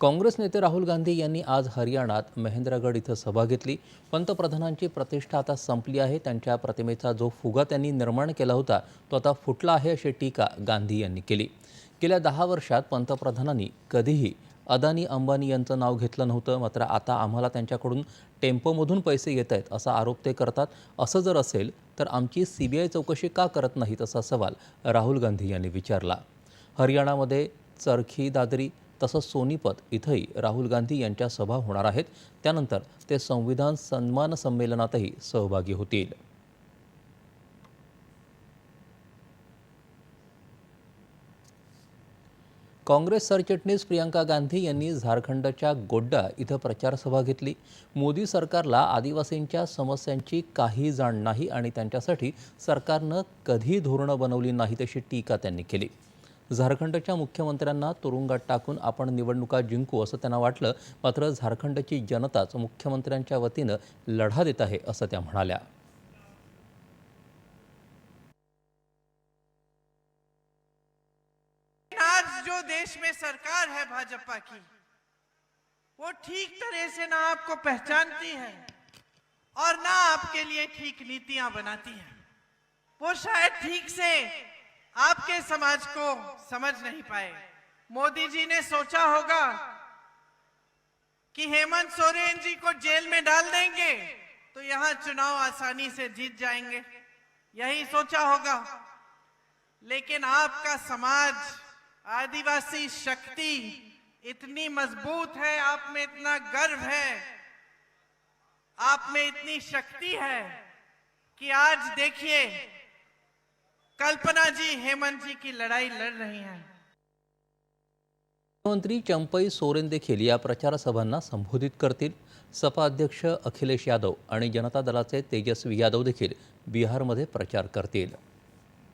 काँग्रेस नेते राहुल गांधी यांनी आज हरियाणात महेंद्रगड इथं सभा घेतली. पंतप्रधानांची प्रतिष्ठा आता संपली आहे. त्यांच्या प्रतिमेचा जो फुगा त्यांनी निर्माण केला होता तो आता फुटला आहे अशी टीका गांधी यांनी केली. गेल्या दहा वर्षात पंतप्रधानांनी कधीही अदानी अंबानी यांचं नाव घेतलं नव्हतं. मात्र आता आम्हाला त्यांच्याकडून टेम्पोमधून पैसे येत आहेत असा आरोप ते करतात. असं जर असेल तर आमची सी बी आय चौकशी का करत नाहीत असा सवाल राहुल गांधी यांनी विचारला. हरियाणामध्ये चरखी दादरी तसंच सोनीपत इथंही राहुल गांधी यांच्या सभा होणार आहेत. त्यानंतर ते संविधान सन्मान संमेलनातही सहभागी होतील. काँग्रेस सरचिटणीस प्रियंका गांधी यांनी झारखंडच्या गोड्डा इथं प्रचारसभा घेतली. मोदी सरकारला आदिवासींच्या समस्यांची काही जाण नाही आणि त्यांच्यासाठी सरकारनं कधी धोरणं बनवली नाहीत अशी टीका त्यांनी केली. झारखंडच्या मुख्यमंत्र्यांना तुरुंगात टाकून आपण निवडणुका जिंकू असं त्यांना वाटलं मात्र झारखंडची जनताच मुख्यमंत्र्यांच्या वतीनं लढा देत आहे असं त्या म्हणाल्या. आज जो देश में सरकार है भाजपा की वो ठीक तरह से ना आपको पहचानती है और ना आपके लिए ठीक नीतियां बनाती है। वो शायद ठीक से आपके समाज को समझ नहीं पाए। मोदी जी ने सोचा होगा कि हेमंत सोरेन जी को जेल में डाल देंगे तो यहाँ चुनाव आसानी से जीत जाएँगे। यही सोचा होगा। लेकिन आपका समाज, आदिवासी शक्ति इतनी मज़बूत है, आप में इतना गर्व है, आप में इतनी शक्ति है कि आज देखिए कल्पना जी हेमंत जी की लड़ाई लड़ रही हैं। मुख्यमंत्री चंपई सोरेन देखील या प्रचारसभांना संबोधित करतील. सपा अध्यक्ष अखिलेश यादव आणि जनता दलाचे तेजस्वी यादव देखील बिहारमध्ये प्रचार करतील.